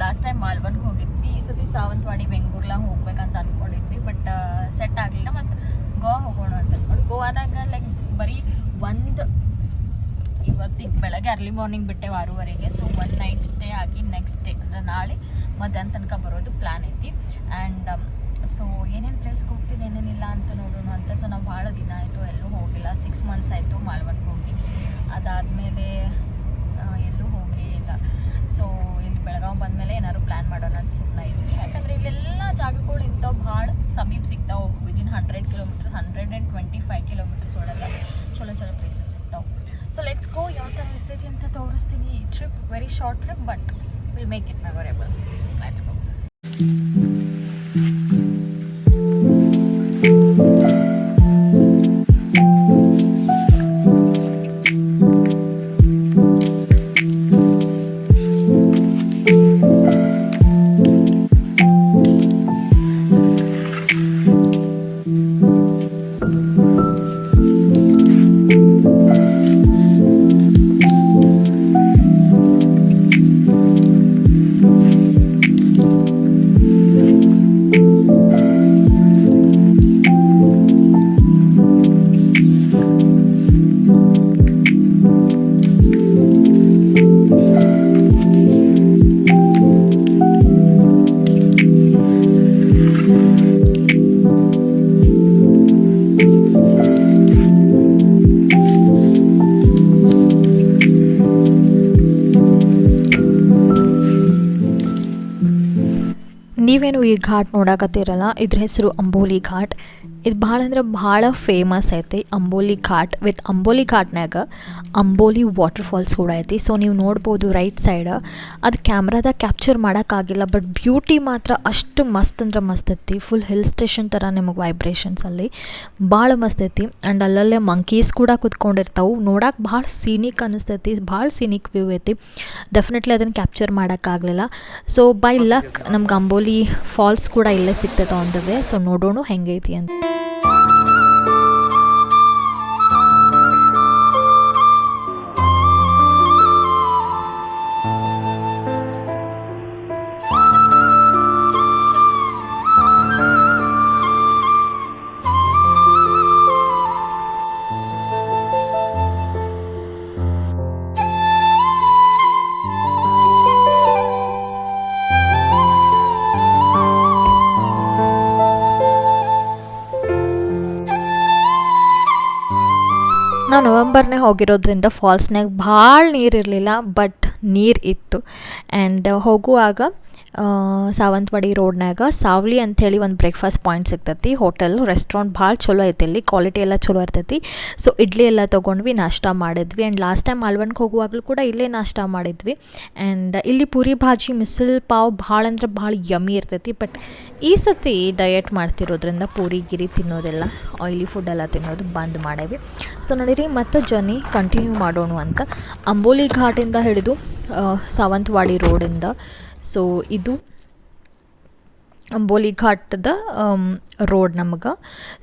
Last time ಮಾಲ್ವನ್ಗೆ ಹೋಗಿದ್ವಿ. ಈ ಸತಿ ಸಾವಂತವಾಡಿ ಬೆಂಗಳೂರ್ಲ ಹೋಗ್ಬೇಕಂತ ಅನ್ಕೊಂಡಿದ್ವಿ ಬಟ್ ಸೆಟ್ ಆಗಲಿಲ್ಲ. ಮತ್ತು ಗೋವಾ ಹೋಗೋಣ ಅಂತ ಅನ್ಕೊಂಡು ಗೋವಾದಾಗ ಲೈಕ್ ಬರೀ ಒಂದು ಇವತ್ತಿಗೆ ಬೆಳಗ್ಗೆ ಅರ್ಲಿ ಮಾರ್ನಿಂಗ್ ಬಿಟ್ಟೆ ಆರೂವರೆಗೆ ಸೊ ಒನ್ ನೈಟ್ ಸ್ಟೇ ಆಗಿ ನೆಕ್ಸ್ಟ್ ಡೇ ಅಂದರೆ ನಾಳೆ ಮಧ್ಯಾಹ್ನ ತನಕ ಬರೋದು ಪ್ಲ್ಯಾನ್ ಐತಿ. ಆ್ಯಂಡ್ ಸೊ ಏನೇನು ಪ್ಲೇಸ್ಗೆ ಹೋಗ್ತೀನಿ ಏನೇನಿಲ್ಲ ಅಂತ ನೋಡೋಣ ಅಂತ. ಸೊ ನಾವು ಭಾಳ ದಿನ ಆಯಿತು ಎಲ್ಲೂ ಹೋಗಿಲ್ಲ. ಸಿಕ್ಸ್ ಮಂತ್ಸ್ ಆಯಿತು ಮಾಲ್ವನ್ಗೆ ಹೋಗಿ. ಅದಾದಮೇಲೆ ಎಲ್ಲೂ ಹೋಗೇ ಇಲ್ಲ ಸೊ ಇಲ್ಲಿ ಬೆಳಗಾವ್ ಬಂದಮೇಲೆ ಏನಾದ್ರು ಪ್ಲ್ಯಾನ್ ಮಾಡೋಣ ಅಂತ ಸುಮ್ಮನೆ ಇದ್ವಿ ಯಾಕಂದರೆ ಇಲ್ಲೆಲ್ಲ ಜಾಗಗಳು ಇಂಥವು ಭಾಳ ಸಮೀಪ ಸಿಗ್ತಾವೆ within hundred kilometres hundred and twenty five kilometres ಒಳಗೆ ಚಲೋ ಚಲೋ ಪ್ಲೇಸಸ್ ಸಿಗ್ತಾವೆ ಸೊ ಲೆಟ್ಸ್ ಗೋ ಯಾವ ಥರ ಇರ್ತೈತಿ ಅಂತ ತೋರಿಸ್ತೀನಿ ಈ trip very short trip but will make it memorable let's go ನೀವೇನು ಈ ಘಾಟ್ ನೋಡಕತ್ತಿರಲ್ಲ? ಇದ್ರ ಹೆಸರು ಅಂಬೋಲಿ ಘಾಟ್. ಇದು ಭಾಳ ಅಂದ್ರೆ ಭಾಳ ಫೇಮಸ್ ಐತಿ ಅಂಬೋಲಿ ಘಾಟ್. ವಿತ್ ಅಂಬೋಲಿ ಘಾಟ್ನಾಗ ಅಂಬೋಲಿ ವಾಟರ್ ಫಾಲ್ಸ್ ಕೂಡ ಐತಿ. ಸೊ ನೀವು ನೋಡ್ಬೋದು ರೈಟ್ ಸೈಡ್ ಅದು ಕ್ಯಾಮ್ರಾದಾಗ ಕ್ಯಾಪ್ಚರ್ ಮಾಡೋಕ್ಕಾಗಿಲ್ಲ ಬಟ್ ಬ್ಯೂಟಿ ಮಾತ್ರ ಅಷ್ಟು ಮಸ್ತ್ ಅಂದ್ರೆ ಮಸ್ತ್ ಐತಿ. ಫುಲ್ ಹಿಲ್ ಸ್ಟೇಷನ್ ಥರ ನಿಮಗೆ ವೈಬ್ರೇಷನ್ಸ್ ಅಲ್ಲಿ ಭಾಳ ಮಸ್ತ್ ಐತಿ. ಆ್ಯಂಡ್ ಅಲ್ಲಲ್ಲೇ ಮಂಕೀಸ್ ಕೂಡ ಕುತ್ಕೊಂಡಿರ್ತಾವೆ. ನೋಡೋಕೆ ಭಾಳ ಸೀನಿಕ್ ಅನಿಸ್ತೈತಿ, ಭಾಳ ಸೀನಿಕ್ ವ್ಯೂ ಐತಿ. ಡೆಫಿನೆಟ್ಲಿ ಅದನ್ನು ಕ್ಯಾಪ್ಚರ್ ಮಾಡೋಕ್ಕಾಗಲಿಲ್ಲ ಸೊ ಬೈ ಲಕ್ ನಮ್ಗೆ ಅಂಬೋಲಿ ಫಾಲ್ಸ್ ಕೂಡ ಇಲ್ಲೇ ಸಿಗ್ತೈತೆ ಆನ್ ವೇ ಸೊ ನೋಡೋಣ ಹೆಂಗೈತಿ ಅಂತ. ನಾವು ನವಂಬರ್ನೇ ಹೋಗಿರೋದ್ರಿಂದ ಫಾಲ್ಸ್ನಾಗ ಭಾಳ ನೀರು ಇರಲಿಲ್ಲ ಬಟ್ ನೀರು ಇತ್ತು. ಆ್ಯಂಡ್ ಹೋಗುವಾಗ ಸಾವಂತವಾಡಿ ರೋಡ್ನಾಗ ಸಾವ್ಲಿ ಅಂಥೇಳಿ ಒಂದು ಬ್ರೇಕ್ಫಾಸ್ಟ್ ಪಾಯಿಂಟ್ ಸಿಗ್ತೈತಿ. ಹೋಟೆಲ್ ರೆಸ್ಟೋರೆಂಟ್ ಭಾಳ ಚಲೋ ಐತೆ ಇಲ್ಲಿ ಕ್ವಾಲಿಟಿ ಎಲ್ಲ ಚಲೋ ಇರ್ತೈತಿ. ಸೊ ಇಡ್ಲಿ ಎಲ್ಲ ತೊಗೊಂಡ್ವಿ, ನಾಷ್ಟ ಮಾಡಿದ್ವಿ. ಆ್ಯಂಡ್ ಲಾಸ್ಟ್ ಟೈಮ್ ಮಾಲ್ವಣ್ಗೆ ಹೋಗುವಾಗಲೂ ಕೂಡ ಇಲ್ಲೇ ನಾಷ್ಟ ಮಾಡಿದ್ವಿ. ಆ್ಯಂಡ್ ಇಲ್ಲಿ ಪೂರಿ ಭಾಜಿ, ಮಿಸಲ್ ಪಾವ್ ಭಾಳ ಅಂದ್ರೆ ಭಾಳ ಯಮ್ಮಿ ಇರ್ತೈತಿ ಬಟ್ ಈ ಸತಿ ಡಯಟ್ ಮಾಡ್ತಿರೋದ್ರಿಂದ ಪೂರಿ, ಗಿರಿ ತಿನ್ನೋದೆಲ್ಲ ಆಯ್ಲಿ ಫುಡ್ ಎಲ್ಲ ತಿನ್ನೋದು ಬಂದ್ ಮಾಡೇವಿ. ಸೊ ನೋಡಿರಿ, ಮತ್ತೆ ಜರ್ನಿ ಕಂಟಿನ್ಯೂ ಮಾಡೋಣ ಅಂತ ಅಂಬೋಲಿ ಘಾಟಿಂದ ಹಿಡಿದು ಸಾವಂತವಾಡಿ ರೋಡಿಂದ ಸೊ ಇದು ಅಂಬೋಲಿ ಘಾಟದ ರೋಡ್ ನಮ್ಗೆ.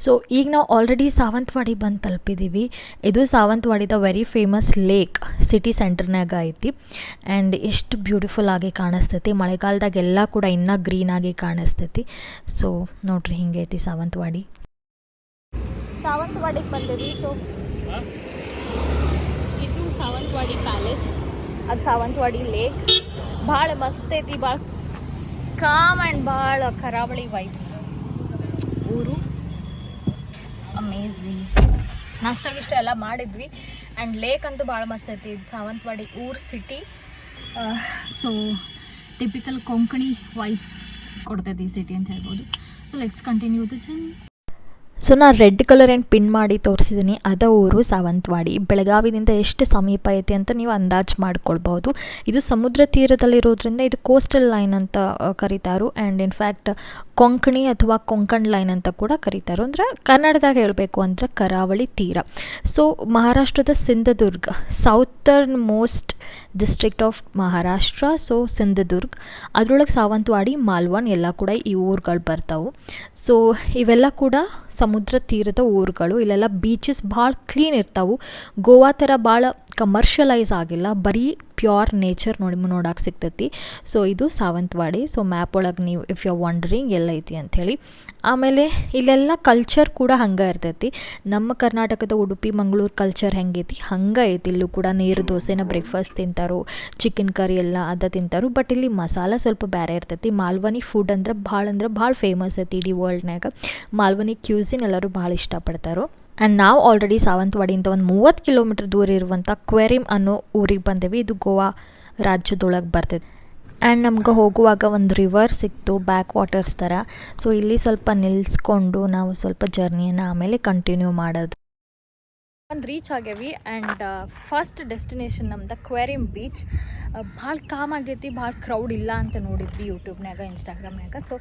ಸೊ ಈಗ ನಾವು ಆಲ್ರೆಡಿ ಸಾವಂತವಾಡಿ ಬಂದು ತಲುಪಿದ್ದೀವಿ ಇದು ಸಾವಂತವಾಡಿದ ವೆರಿ ಫೇಮಸ್ ಲೇಕ್ ಸಿಟಿ ಸೆಂಟರ್ನಾಗ ಐತಿ. ಆ್ಯಂಡ್ ಎಷ್ಟು ಬ್ಯೂಟಿಫುಲ್ ಆಗಿ ಕಾಣಿಸ್ತೈತಿ. ಮಳೆಗಾಲದಾಗ ಎಲ್ಲ ಕೂಡ ಇನ್ನೂ ಗ್ರೀನ್ ಆಗಿ ಕಾಣಿಸ್ತೈತಿ. ಸೊ ನೋಡ್ರಿ ಹಿಂಗೈತಿ ಸಾವಂತವಾಡಿ. ಸಾವಂತವಾಡಿಗೆ ಬಂದೇವಿ. ಸೊ ಇದು ಸಾವಂತವಾಡಿ ಪ್ಯಾಲೇಸ್ ಅದು ಸಾವಂತವಾಡಿ ಲೇಕ್ ಭಾಳ ಮಸ್ತ್ ಐತಿ, ಭಾಳ ಕಾಮ್ ಆ್ಯಂಡ್ ಭಾಳ ಕರಾವಳಿ ವೈಬ್ಸ್ ಊರು. ಅಮೇಝಿಂಗ್ ನಾಷ್ಟ ಗಿಷ್ಟ ಎಲ್ಲ ಮಾಡಿದ್ವಿ. ಆ್ಯಂಡ್ ಲೇಕ್ ಅಂತೂ ಭಾಳ ಮಸ್ತ್ ಐತಿ. ಇದು ಸಾವಂತವಾಡಿ ಊರ್ city so typical Konkani vibes ಕೊಡ್ತೈತಿ ಈ ಸಿಟಿ ಅಂತ ಹೇಳ್ಬೋದು. So let's continue the journey so ನಾನು ರೆಡ್ ಕಲರ್ ಏನು ಪಿನ್ ಮಾಡಿ ತೋರಿಸಿದ್ದೀನಿ ಅದ ಊರು ಸಾವಂತವಾಡಿ. ಬೆಳಗಾವಿದಿಂದ ಎಷ್ಟು ಸಮೀಪ ಐತೆ ಅಂತ ನೀವು ಅಂದಾಜು ಮಾಡ್ಕೊಳ್ಬೋದು. ಇದು ಸಮುದ್ರ ತೀರದಲ್ಲಿರೋದ್ರಿಂದ ಇದು ಕೋಸ್ಟಲ್ ಲೈನ್ ಅಂತ ಕರೀತಾರೋ. ಆ್ಯಂಡ್ ಇನ್ಫ್ಯಾಕ್ಟ್ ಕೊಂಕಣಿ ಅಥವಾ ಕೊಂಕಣ್ ಲೈನ್ ಅಂತ ಕೂಡ ಕರೀತಾರು. ಅಂದರೆ ಕನ್ನಡದಾಗ ಹೇಳಬೇಕು ಅಂದ್ರೆ ಕರಾವಳಿ ತೀರ. ಸೊ ಮಹಾರಾಷ್ಟ್ರದ Sindhudurg southern most district of Maharashtra. So Sindhudurg, ಅದರೊಳಗೆ ಸಾವಂತವಾಡಿ, ಮಾಲ್ವನ್ ಎಲ್ಲ ಕೂಡ ಈ ಊರುಗಳು ಬರ್ತಾವೆ. ಸೊ ಇವೆಲ್ಲ ಕೂಡ ಸಮುದ್ರ ತೀರದ ಊರುಗಳು ಇಲ್ಲೆಲ್ಲ ಬೀಚಸ್ ಭಾಳ ಕ್ಲೀನ್ ಇರ್ತಾವು. ಗೋವಾ ಥರ ಭಾಳ ಕಮರ್ಷಿಯಲೈಸ್ ಆಗಿಲ್ಲ, ಬರೀ ಪ್ಯೂರ್ ನೇಚರ್ ನೋಡಿ ನೋಡೋಕೆ ಸಿಗ್ತೈತಿ. ಸೊ ಇದು ಸಾವಂತವಾಡಿ. ಸೊ ಮ್ಯಾಪ್ ಒಳಗೆ ನೀವು ಇಫ್ ಯು ವಂಡ್ರಿಂಗ್ ಎಲ್ಲೈತಿ ಅಂಥೇಳಿ ಆಮೇಲೆ ಇಲ್ಲೆಲ್ಲ ಕಲ್ಚರ್ ಕೂಡ ಹಂಗೆ ಇರ್ತೈತಿ. ನಮ್ಮ ಕರ್ನಾಟಕದ ಉಡುಪಿ, ಮಂಗಳೂರು ಕಲ್ಚರ್ ಹೆಂಗೈತಿ? ಹಂಗೆ ಐತಿ. ಇಲ್ಲೂ ಕೂಡ ನೀರು, ದೋಸೆನ ಬ್ರೇಕ್ಫಾಸ್ಟ್ ತಿಂತಾರೋ ಚಿಕನ್ ಕರಿ ಎಲ್ಲ ಅದ ತಿಂತಾರೋ. ಬಟ್ ಇಲ್ಲಿ ಮಸಾಲ ಸ್ವಲ್ಪ ಬೇರೆ ಇರ್ತೈತಿ. ಮಾಲ್ವನಿ ಫುಡ್ ಅಂದ್ರೆ ಭಾಳ ಅಂದ್ರೆ ಭಾಳ ಫೇಮಸ್ ಐತಿ ಇಡೀ ವರ್ಲ್ಡ್ನಾಗ ಮಾಲ್ವನಿ ಕ್ಯೂಸಿನ್ ಎಲ್ಲರೂ ಭಾಳ ಇಷ್ಟಪಡ್ತಾರೋ. ಆ್ಯಂಡ್ ನಾವು ಆಲ್ರೆಡಿ ಸಾವಂತವಾಡಿಯಿಂದ ಒಂದು ಮೂವತ್ತು ಕಿಲೋಮೀಟ್ರ್ ದೂರ ಇರುವಂಥ ಕ್ವೆರಿಮ್ ಅನ್ನೋ ಊರಿಗೆ ಬಂದೇವಿ. ಇದು ಗೋವಾ ರಾಜ್ಯದೊಳಗೆ ಬರ್ತೈತೆ. ಆ್ಯಂಡ್ ನಮ್ಗೆ ಹೋಗುವಾಗ ಒಂದು ರಿವರ್ ಸಿಕ್ತು ಬ್ಯಾಕ್ ವಾಟರ್ಸ್ ಥರ ಸೊ ಇಲ್ಲಿ ಸ್ವಲ್ಪ ನಿಲ್ಲಿಸ್ಕೊಂಡು ನಾವು ಸ್ವಲ್ಪ ಜರ್ನಿಯನ್ನು ಆಮೇಲೆ ಕಂಟಿನ್ಯೂ ಮಾಡೋದು. ಒಂದು ರೀಚ್ ಆಗ್ಯಾವಿ ಆ್ಯಂಡ್ ಫಸ್ಟ್ ಡೆಸ್ಟಿನೇಷನ್ ನಮ್ದು ಕ್ವೆರಿಮ್ ಬೀಚ್ ಭಾಳ ಕಾಮ್ ಆಗೈತಿ, ಭಾಳ ಕ್ರೌಡ್ ಇಲ್ಲ ಅಂತ ನೋಡಿದ್ವಿ ಯೂಟ್ಯೂಬ್ನಾಗ ಇನ್ಸ್ಟಾಗ್ರಾಮ್ನಾಗ ಸೊ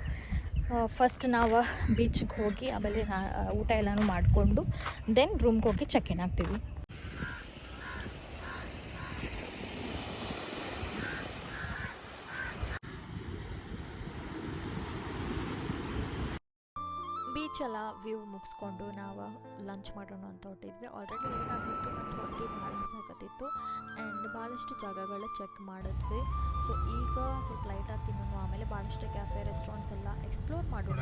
ಫಸ್ಟ್ ನಾವು ಬೀಚ್ಗೆ ಹೋಗಿ ಆಮೇಲೆ ನಾ ಊಟ ಎಲ್ಲನೂ ಮಾಡಿಕೊಂಡು ದೆನ್ ರೂಮ್ಗೆ ಹೋಗಿ ಚೆಕ್ ಇನ್ ಆಗ್ತೀವಿ. ಬೀಚೆಲ್ಲ ವ್ಯೂ ಮುಗಿಸ್ಕೊಂಡು ನಾವು ಲಂಚ್ ಮಾಡೋಣ ಅಂತ ಹೊಟ್ಟಿದ್ವಿ ಆಲ್ರೆಡಿ ಲೇಟ್ ಆಗಿತ್ತು ಮತ್ತು ಹೊಟ್ಟೆ ಭಾಳ ಹಸಾಕತ್ತಿತ್ತು ಆ್ಯಂಡ್ ಭಾಳಷ್ಟು ಜಾಗಗಳು ಚೆಕ್ ಮಾಡಿದ್ವಿ. ಸೊ ಈಗ ಸ್ವಲ್ಪ ಲೈಟಾಗಿ ತಿನ್ನೋಣ ಆಮೇಲೆ ಭಾಳಷ್ಟು ಕ್ಯಾಫೆ ರೆಸ್ಟೋರೆಂಟ್ಸ್ ಎಲ್ಲ ಎಕ್ಸ್ಪ್ಲೋರ್ ಮಾಡೋಣ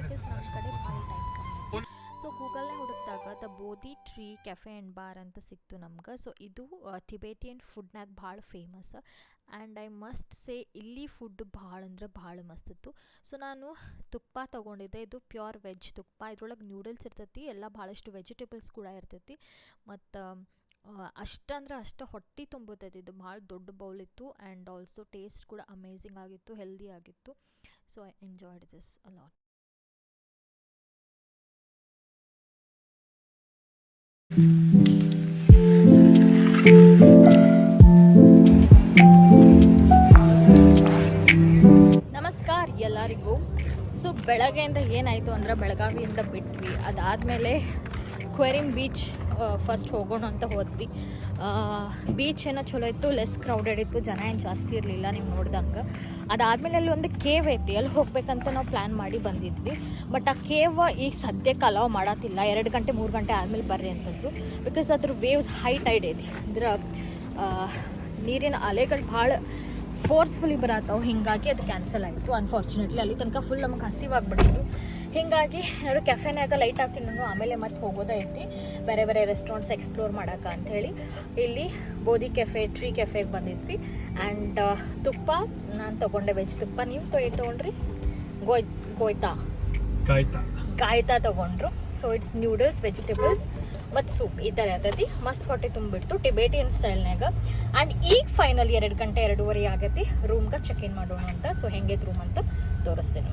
ಬಿಕಾಸ್ ನಮ್ಮ ಕಡೆ ಭಾಳ ಟೈಮ್ ಸೊ ಗೂಗಲ್ನೇ ಹುಡುಕಿದಾಗ the Bodhi tree cafe and bar ಅಂತ ಸಿಕ್ತು ನಮ್ಗೆ. ಸೊ ಇದು ಟಿಬೇಟಿಯನ್ ಫುಡ್ನಾಗ ಭಾಳ famous and I must say ಇಲ್ಲಿ ಫುಡ್ ಭಾಳ ಅಂದ್ರೆ ಭಾಳ ಮಸ್ತ್ ಇತ್ತು. ಸೊ ನಾನು ತುಪ್ಪ ತೊಗೊಂಡಿದ್ದೆ. ಇದು ಪ್ಯೂರ್ ವೆಜ್ ತುಪ್ಪ. ಇದ್ರೊಳಗೆ ನ್ಯೂಡಲ್ಸ್ ಇರ್ತೈತಿ. ಎಲ್ಲ ಭಾಳಷ್ಟು ವೆಜಿಟೇಬಲ್ಸ್ ಕೂಡ ಇರ್ತೈತಿ. ಮತ್ತು ಅಷ್ಟಂದ್ರೆ ಅಷ್ಟು ಹೊಟ್ಟೆ ತುಂಬುತ್ತೈತಿ ಇದು ಭಾಳ ದೊಡ್ಡ ಬೌಲ್ ಇತ್ತು. ಆ್ಯಂಡ್ ಆಲ್ಸೋ ಟೇಸ್ಟ್ ಕೂಡ ಅಮೇಝಿಂಗ್ ಆಗಿತ್ತು ಹೆಲ್ದಿ ಆಗಿತ್ತು. So I enjoyed this a lot ಬೆಳಗ್ಗೆಯಿಂದ ಏನಾಯಿತು ಅಂದ್ರೆ ಬೆಳಗಾವಿಯಿಂದ ಬಿಟ್ವಿ. ಅದಾದಮೇಲೆ ಕ್ವೆರಿಮ್ ಬೀಚ್ ಫಸ್ಟ್ ಹೋಗೋಣ ಅಂತ ಹೋದ್ವಿ. ಬೀಚ್ ಏನೋ ಚಲೋ ಇತ್ತು ಲೆಸ್ ಕ್ರೌಡೆಡ್ ಇತ್ತು, ಜನ ಏನು ಜಾಸ್ತಿ ಇರಲಿಲ್ಲ ನೀವು ನೋಡ್ದಂಗೆ. ಅದಾದಮೇಲೆ ಅಲ್ಲಿ ಒಂದು ಕೇವ್ ಐತಿ ಅಲ್ಲಿ ಹೋಗ್ಬೇಕಂತ ನಾವು ಪ್ಲ್ಯಾನ್ ಮಾಡಿ ಬಂದಿದ್ವಿ. ಬಟ್ ಆ ಕೇವ್ ಈಗ ಸದ್ಯಕ್ಕೆ ಅಲೋ ಮಾಡತ್ತಿಲ್ಲ ಎರಡು ಗಂಟೆ, ಮೂರು ಗಂಟೆ ಆದಮೇಲೆ ಬರ್ರಿ ಅಂತಂದ್ರು ಬಿಕಾಸ್ ಅದ್ರ ವೇವ್ಸ್ ಹೈ ಟೈಡ್ ಐತಿ. ಅಂದ್ರೆ ನೀರಿನ ಅಲೆಗಳು ಭಾಳ ಫೋರ್ಸ್ಫುಲಿ ಬರತ್ತವು ಹಿಂಗಾಗಿ ಅದು ಕ್ಯಾನ್ಸಲ್ ಆಯಿತು. ಅನ್ಫಾರ್ಚುನೇಟ್ಲಿ ಅಲ್ಲಿ ತನಕ ಫುಲ್ ನಮಗೆ ಹಸಿವಾಗ್ಬಿಡ್ತು. ಹಿಂಗಾಗಿ ಯಾರು ಕೆಫೆನಾಗ ಲೈಟ್ ಹಾಕಿ ನಾನು ಆಮೇಲೆ ಮತ್ತೆ ಹೋಗೋದೇ ಐತಿ ಬೇರೆ ಬೇರೆ ರೆಸ್ಟೋರೆಂಟ್ಸ್ ಎಕ್ಸ್ಪ್ಲೋರ್ ಮಾಡೋಕೆ ಅಂಥೇಳಿ ಇಲ್ಲಿ ಬೋಧಿ ಕೆಫೆ ಟ್ರೀ ಕೆಫೆಗೆ ಬಂದಿದ್ವಿ. ಆ್ಯಂಡ್ ತುಪ್ಪ ನಾನು ತೊಗೊಂಡೆ ವೆಜ್ ತುಪ್ಪ. ನೀವು ತೊಯ್ ತೊಗೊಂಡ್ರಿ? ಗೋಯ್ ಗೋಯ್ತಾ? ಕಾಯ್ತಾ. ಕಾಯ್ತಾ ತೊಗೊಂಡ್ರು. ಸೊ ಇಟ್ಸ್ ನ್ಯೂಡಲ್ಸ್ ವೆಜಿಟೇಬಲ್ಸ್ ಮತ್ತು ಸೂಪ್ ಈ ಥರ ಇರ್ತೈತಿ. ಮಸ್ತ್ ಹೊಟ್ಟೆ ತುಂಬಿಡ್ತು ಟಿಬೇಟಿಯನ್ ಸ್ಟೈಲ್ನಾಗ ಆ್ಯಂಡ್ ಈಗ ಫೈನಲ್ ಎರಡು ಗಂಟೆ, ಎರಡೂವರೆ ಆಗೈತಿ. ರೂಮ್ಗೆ ಚೆಕ್ ಇನ್ ಮಾಡೋಣ ಅಂತ. ಸೊ ಹೆಂಗೈತೆ ರೂಮ್ ಅಂತ ತೋರಿಸ್ತೇನೆ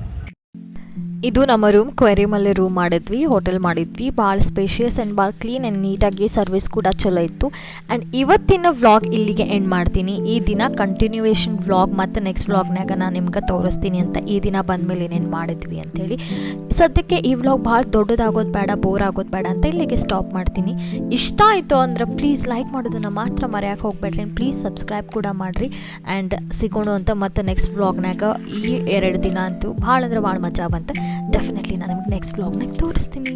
ಇದು ನಮ್ಮ ರೂಮ್ ಕ್ವೆರಿಮಲ್ಲಿ ರೂಮ್ ಮಾಡಿದ್ವಿ ಹೋಟೆಲ್ ಮಾಡಿದ್ವಿ. ಭಾಳ ಸ್ಪೇಷಿಯಸ್ ಆ್ಯಂಡ್ ಭಾಳ ಕ್ಲೀನ್ ಆ್ಯಂಡ್ ನೀಟಾಗಿ ಸರ್ವಿಸ್ ಕೂಡ ಚಲೋ ಇತ್ತು. ಆ್ಯಂಡ್ ಇವತ್ತಿನ ವ್ಲಾಗ್ ಇಲ್ಲಿಗೆ ಎಂಡ್ ಮಾಡ್ತೀನಿ. ಈ ದಿನ ಕಂಟಿನ್ಯೂಯೇಷನ್ ವ್ಲಾಗ್ ಮತ್ತು ನೆಕ್ಸ್ಟ್ ವ್ಲಾಗ್ನಾಗ ನಾನು ನಿಮ್ಗೆ ತೋರಿಸ್ತೀನಿ ಅಂತ ಈ ದಿನ ಬಂದಮೇಲೆ ಏನೇನು ಮಾಡಿದ್ವಿ ಅಂಥೇಳಿ ಸದ್ಯಕ್ಕೆ ಈ ವ್ಲಾಗ್ ಭಾಳ ದೊಡ್ಡದಾಗೋದು ಬೇಡ ಬೋರ್ ಆಗೋದು ಬೇಡ ಅಂತ ಇಲ್ಲಿಗೆ ಸ್ಟಾಪ್ ಮಾಡ್ತೀನಿ. ಇಷ್ಟ ಆಯಿತು ಅಂದ್ರೆ ಪ್ಲೀಸ್ ಲೈಕ್ ಮಾಡೋದನ್ನು ಮಾತ್ರ ಮರೆಯೋಕೆ ಹೋಗ್ಬೇಡ್ರಿ ಪ್ಲೀಸ್ ಸಬ್ಸ್ಕ್ರೈಬ್ ಕೂಡ ಮಾಡಿರಿ. ಆ್ಯಂಡ್ ಸಿಗೋಣ ಅಂತ ಮತ್ತೆ ನೆಕ್ಸ್ಟ್ ವ್ಲಾಗ್ನಾಗ ಈ ಎರಡು ದಿನ ಅಂತೂ ಭಾಳ ಅಂದ್ರೆ ಭಾಳ ಮಜಾ ಬಂತು. ಡೆಫಿನೆಟ್ಲಿ ನಾನು ನಿಮ್ಗೆ ನೆಕ್ಸ್ಟ್ ವ್ಲಾಗ್ನಾಗ ತೋರಿಸ್ತೀನಿ.